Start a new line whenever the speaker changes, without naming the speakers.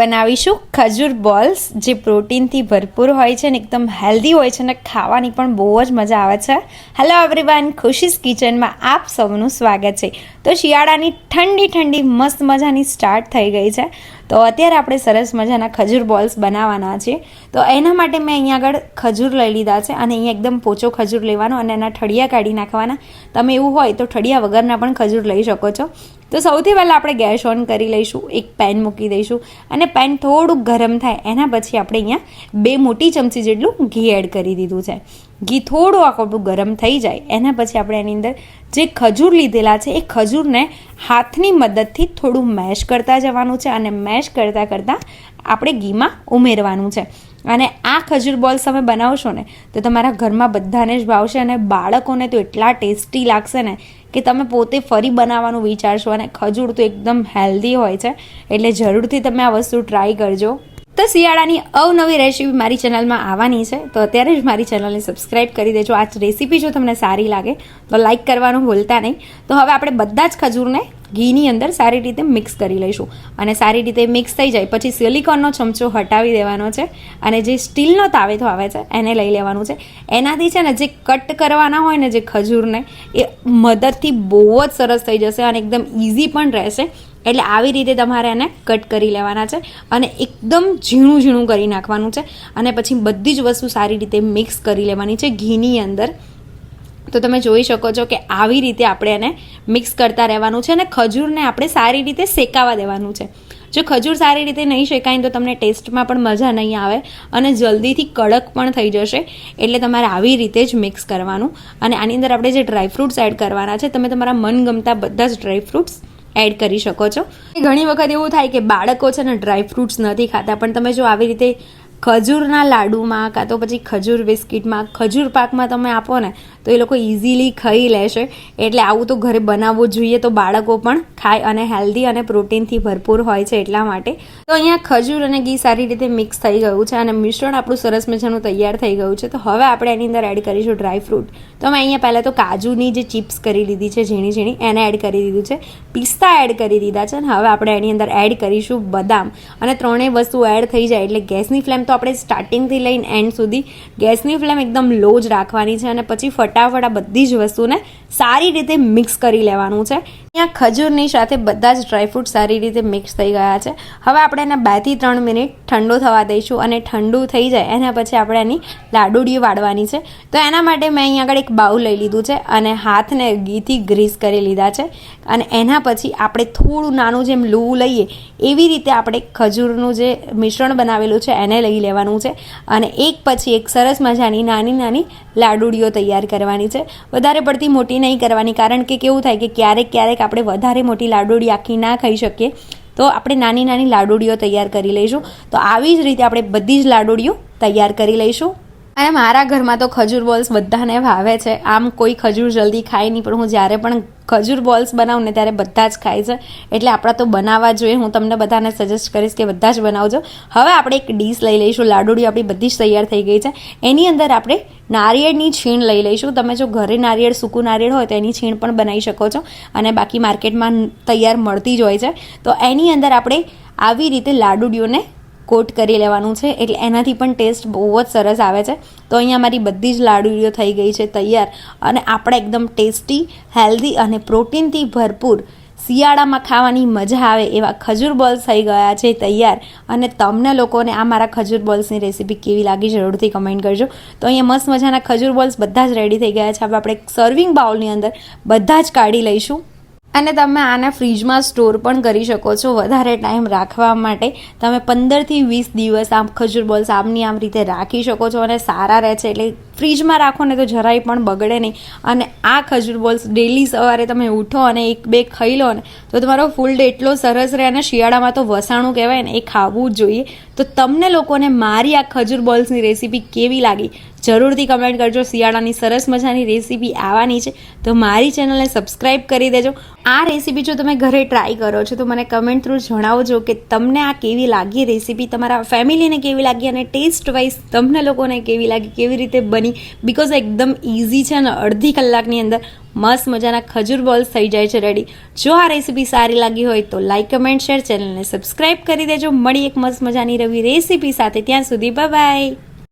બનાવીશું ખજૂર બોલ્સ, જે પ્રોટીનથી ભરપૂર હોય છે ને એકદમ હેલ્ધી હોય છે અને ખાવાની પણ બહુ જ મજા આવે છે. હેલો એવરીવન ખુશીસ કિચનમાં આપ સૌનું સ્વાગત છે. તો શિયાળાની ઠંડી ઠંડી મસ્ત મજાની સ્ટાર્ટ થઈ ગઈ છે. તો અત્યારે આપણે સરસ મજાના ખજૂર બોલ્સ બનાવવાના છે. તો એના માટે મેં અહીંયા આગળ ખજૂર લઈ લીધા છે અને અહીંયા એકદમ પોચો ખજૂર લેવાનો અને એના ઠળિયા કાઢી નાખવાના. તમે એવું હોય તો ઠળિયા વગરના પણ ખજૂર લઈ શકો છો. તો સૌથી પહેલાં આપણે ગેસ ઓન કરી લઈશું, એક પેન મૂકી દઈશું અને પેન થોડુંક ગરમ થાય એના પછી આપણે અહીંયા બે મોટી ચમચી જેટલું ઘી એડ કરી દીધું છે. ઘી થોડું આખોટું ગરમ થઈ જાય. એના પછી આપણે એની અંદર જે ખજૂર લીધેલા છે, એ ખજૂરને હાથની મદદથી થોડું મેશ કરતા જવાનું છે અને મેશ કરતાં કરતાં આપણે ઘીમાં ઉમેરવાનું છે. અને આ ખજૂર બોલ્સ તમે બનાવશો ને, તો તમારા ઘરમાં બધાને જ ભાવશે અને બાળકોને તો એટલા ટેસ્ટી લાગશે ને કે તમે પોતે ફરી બનાવવાનું વિચારશો અને ખજૂર તો એકદમ હેલ્ધી હોય છે. એટલે જરૂરથી તમે આ વસ્તુ ટ્રાય કરજો. તો શિયાળાની અવનવી રેસીપી મારી ચેનલમાં આવવાની છે. તો અત્યારે જ મારી ચેનલને સબસ્ક્રાઇબ કરી દેજો. આ રેસીપી જો તમને સારી લાગે, તો લાઇક કરવાનું ભૂલતા નહીં. તો હવે આપણે બધા જ ખજૂરને ઘીની અંદર સારી રીતે મિક્સ કરી લઈશું. અને સારી રીતે મિક્સ થઈ જાય, પછી સિલિકોનનો ચમચો હટાવી દેવાનો છે અને જે સ્ટીલનો તાવેથો આવે છે, એને લઈ લેવાનું છે. એનાથી છે ને, જે કટ કરવાના હોય ને, જે ખજૂરને, એ મદદથી બહુ જ સરસ થઈ જશે અને એકદમ ઇઝી પણ રહેશે. એટલે આવી રીતે તમારે એને કટ કરી લેવાના છે અને એકદમ ઝીણું ઝીણું કરી નાખવાનું છે. અને પછી બધી જ વસ્તુ સારી રીતે મિક્સ કરી લેવાની છે ઘીની અંદર. તો તમે જોઈ શકો છો કે આવી રીતે આપણે એને મિક્સ કરતા રહેવાનું છે અને ખજૂરને આપણે સારી રીતે શેકાવા દેવાનું છે. જો ખજૂર સારી રીતે નહીં શેકાય તો તમને ટેસ્ટમાં પણ મજા નહીં આવે અને જલ્દીથી કડક પણ થઈ જશે. એટલે તમારે આવી રીતે જ મિક્સ કરવાનું. અને આની અંદર આપણે જે ડ્રાયફ્રૂટ્સ એડ કરવાના છે, તમે તમારા મનગમતા બધા જ ડ્રાયફ્રૂટ્સ એડ કરી શકો છો. ઘણી વખત એવું થાય કે બાળકો છે ને ડ્રાયફ્રૂટ્સ નથી ખાતા, પણ તમે જો આવી રીતે ખજૂરના લાડુમાં કાં તો પછી ખજૂર બિસ્કિટમાં, ખજૂર પાકમાં તમે આપો ને, તો એ લોકો ઇઝીલી ખાઈ લેશે. એટલે આવું તો ઘરે બનાવવું જોઈએ તો બાળકો પણ ખાય અને હેલ્ધી અને પ્રોટીનથી ભરપૂર હોય છે એટલા માટે. તો અહીંયા ખજૂર અને ઘી સારી રીતે મિક્સ થઈ ગયું છે અને મિશ્રણ આપણું સરસ મજાનું તૈયાર થઈ ગયું છે. તો હવે આપણે એની અંદર એડ કરીશું ડ્રાયફ્રૂટ તો અમે અહીંયા પહેલાં તો કાજુની જે ચિપ્સ કરી લીધી છે ઝીણી ઝીણી, એને એડ કરી દીધું છે. પિસ્તા એડ કરી દીધા છે અને હવે આપણે એની અંદર એડ કરીશું બદામ. અને ત્રણેય વસ્તુ એડ થઈ જાય એટલે ગેસની ફ્લેમ તો આપણે સ્ટાર્ટિંગથી લઈને એન્ડ સુધી ગેસની ફ્લેમ એકદમ લો જ રાખવાની છે અને પછી ફટાફટ આ બધી જ વસ્તુને સારી રીતે મિક્સ કરી લેવાનું છે. અહીંયા ખજૂરની સાથે બધા જ ડ્રાયફ્રૂટ સારી રીતે મિક્સ થઈ ગયા છે. હવે આપણે એને બેથી ત્રણ મિનિટ ઠંડુ થવા દઈશું અને ઠંડુ થઈ જાય એના પછી આપણે એની લાડુડીઓ વાળવાની છે. તો એના માટે મેં અહીંયા આગળ એક બાઉલ લઈ લીધું છે અને હાથને ઘીથી ગ્રીસ કરી લીધા છે. અને એના પછી આપણે થોડું નાનું જેમ લૂવું લઈએ એવી રીતે આપણે ખજૂરનું જે મિશ્રણ બનાવેલું છે એને લઈ લેવાનું છે. અને એક પછી એક સરસ મજાની નાની નાની લાડુડીઓ તૈયાર કરવાની છે. વધારે પડતી મોટી નહીં કરવાની, કારણ કે કેવું થાય કે ક્યારેક ક્યારેક આપણે વધારે મોટી લાડુડી આખી ના ખાઈ શકીએ, તો આપણે નાની નાની લાડુડીઓ તૈયાર કરી લઈશું. તો આવી જ રીતે આપણે બધી જ લાડુડીઓ તૈયાર કરી લઈશું. અને મારા ઘરમાં તો ખજૂર બોલ્સ બધાને ભાવે છે. આમ કોઈ ખજૂર જલ્દી ખાય નહીં, પણ હું જ્યારે પણ ખજૂર બોલ્સ બનાવું ને ત્યારે બધા જ ખાય છે. એટલે આપણા તો બનાવવા જોઈએ. હું તમને બધાને સજેસ્ટ કરીશ કે બધા જ બનાવજો. હવે આપણે એક ડીશ લઈ લઈશું. લાડુડી આપણી બધી જ તૈયાર થઈ ગઈ છે. એની અંદર આપણે નારિયેળની છીણ લઈ લઈશું. તમે જો ઘરે નારિયેળ, સૂકું નારિયેળ હોય તો એની છીણ પણ બનાવી શકો છો. અને બાકી માર્કેટમાં તૈયાર મળતી જ હોય છે. તો એની અંદર આપણે આવી રીતે લાડુડીઓને કોટ કરી લેવાનું છે. એટલે એનાથી પણ ટેસ્ટ બહુ જ સરસ આવે છે. તો અહીંયા મારી બધી જ લાડુડીઓ થઈ ગઈ છે તૈયાર. અને આપણે એકદમ ટેસ્ટી, હેલ્ધી અને પ્રોટીનથી ભરપૂર શિયાળામાં ખાવાની મજા આવે એવા ખજૂર બોલ્સ થઈ ગયા છે તૈયાર. અને તમને લોકોને આ મારા ખજૂર બોલ્સની રેસીપી કેવી લાગી જરૂરથી કમેન્ટ કરજો. તો અહીંયા મસ્ત મજાના ખજૂર બોલ્સ બધા જ રેડી થઈ ગયા છે. હવે આપણે સર્વિંગ બાઉલની અંદર બધા જ કાઢી લઈશું. અને તમે આને ફ્રીજમાં સ્ટોર પણ કરી શકો છો. વધારે ટાઈમ રાખવા માટે તમે પંદરથી વીસ દિવસ આમ ખજૂર બોલ્સ આમની આમ રીતે રાખી શકો છો અને સારા રહે છે. એટલે ફ્રીજમાં રાખો ને તો જરાય પણ બગડે નહીં. અને આ ખજૂર બોલ્સ ડેલી સવારે તમે ઉઠો અને એક બે ખાઈ લો ને તો તમારો ફૂલ ડે એટલો સરસ રહે અને શિયાળામાં તો વસાણું કહેવાય ને એ ખાવું જ જોઈએ. તો તમને લોકોને મારી આ ખજૂર બોલ્સની રેસીપી કેવી લાગી? જરૂરથી કમેન્ટ કરજો. શિયાળાની સરસ મજાની રેસીપી આવવાની છે. તો મારી ચેનલને સબસ્ક્રાઈબ કરી દેજો. આ રેસીપી જો તમે ઘરે ટ્રાય કરો છો, તો મને કમેન્ટ થ્રુ જણાવજો કે તમને આ કેવી લાગી રેસીપી તમારા ફેમિલીને કેવી લાગી અને ટેસ્ટ વાઇઝ તમને લોકોને કેવી લાગી, કેવી રીતે બની? બિકોઝ એકદમ ઇઝી છે અને અડધી કલાકની અંદર મસ્ત મજાના ખજૂર બોલ્સ થઈ જાય છે રેડી જો આ રેસીપી સારી લાગી હોય તો લાઇક કમેન્ટ શેર ચેનલને સબસ્ક્રાઇબ કરી દેજો. મળી એક મસ્ત મજાની રવી રેસીપી સાથે. ત્યાં સુધી બાય